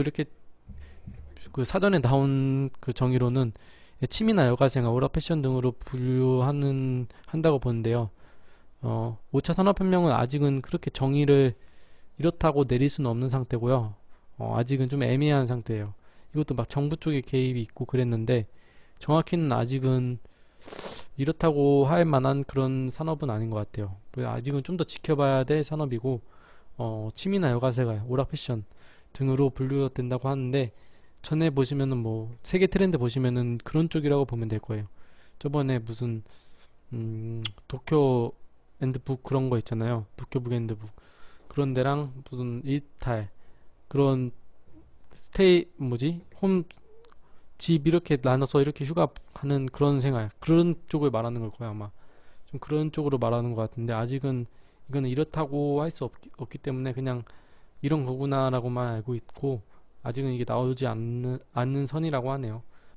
이렇게 그 사전에 나온 그 정의로는 취미나 여가생활, 오락 패션 등으로 분류하는 한다고 보는데요. 어, 5차 산업혁명은 아직은 그렇게 정의를 이렇다고 내릴 수는 없는 상태고요. 어, 아직은 좀 애매한 상태예요. 이것도 막 정부 쪽의 개입이 있고 그랬는데 정확히는 아직은 이렇다고 할 만한 그런 산업은 아닌 것 같아요. 그래서 아직은 좀 더 지켜봐야 될 산업이고 어, 취미나 여가생활, 오락 패션 등으로 분류된다고 하는데 전에 보시면은 뭐 세계 트렌드 보시면은 그런 쪽이라고 보면 될 거예요. 저번에 무슨 음, 도쿄 앤드북 그런 거 있잖아요. 도쿄 북 앤드북 그런 데랑 무슨 일탈 그런 스테이 뭐지 홈 집 이렇게 나눠서 이렇게 휴가 가는 그런 생활 그런 쪽을 말하는 걸 거예요 아마 좀 그런 쪽으로 말하는 것 같은데 아직은 이거는 이렇다고 할 수 없기 때문에 그냥 이런 거구나라고만 알고 있고 아직은 이게 나오지 않는, 않는 선이라고 하네요